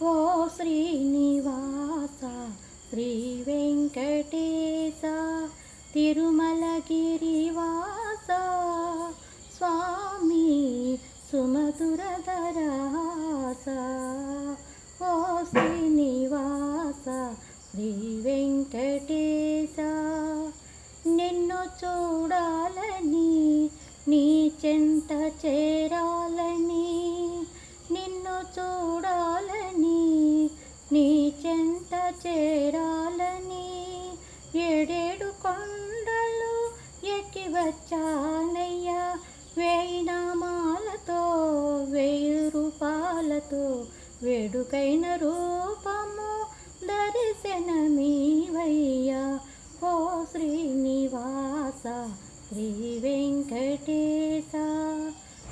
ఓ శ్రీనివాస శ్రీ వెంకటేశ తిరుమలగిరివాస స్వామి సుమధురధరాస. ఓ శ్రీనివాస శ్రీ వెంకటేశ నిన్ను చూడాలని నీ చెంత చేరాలని నిన్ను చూడాలని నీ చెంత చేరాలని ఏడేడు కొండలు ఎక్కి వచ్చానయ్యా. వేయి నామాలతో వెయ్యి రూపాలతో వేడుకైన రూపము దర్శనమీవయ్యా. ఓ శ్రీనివాస శ్రీ వెంకటేశ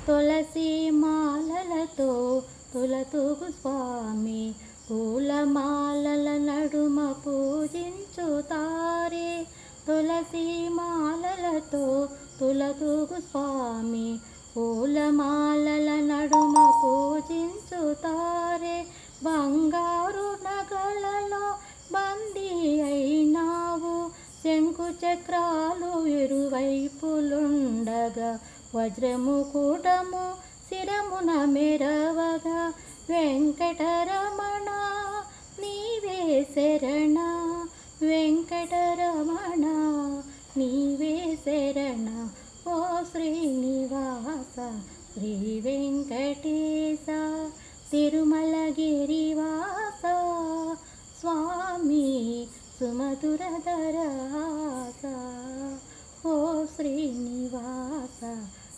తులసి మాలలతో తులతూగు స్వామి పూలమాలల నడుమ పూజించుతారే తులసి మాలలతో తులతూగు స్వామి. పూలమాలల నడుమ పూజించుతారే బంగారు నగలలో బందీ అయినావు. శంకు చక్రాలు ఇరువైపులుండగా. వజ్రము కూటము శిరమున మెరవగా. వెంకటరమ శరణ వెంకటరమణ నీవే శరణ ఓ శ్రీనివాస శ్రీ వెంకటేశ తిరుమల గిరివాస స్వామి సుమధురధరాస ఓ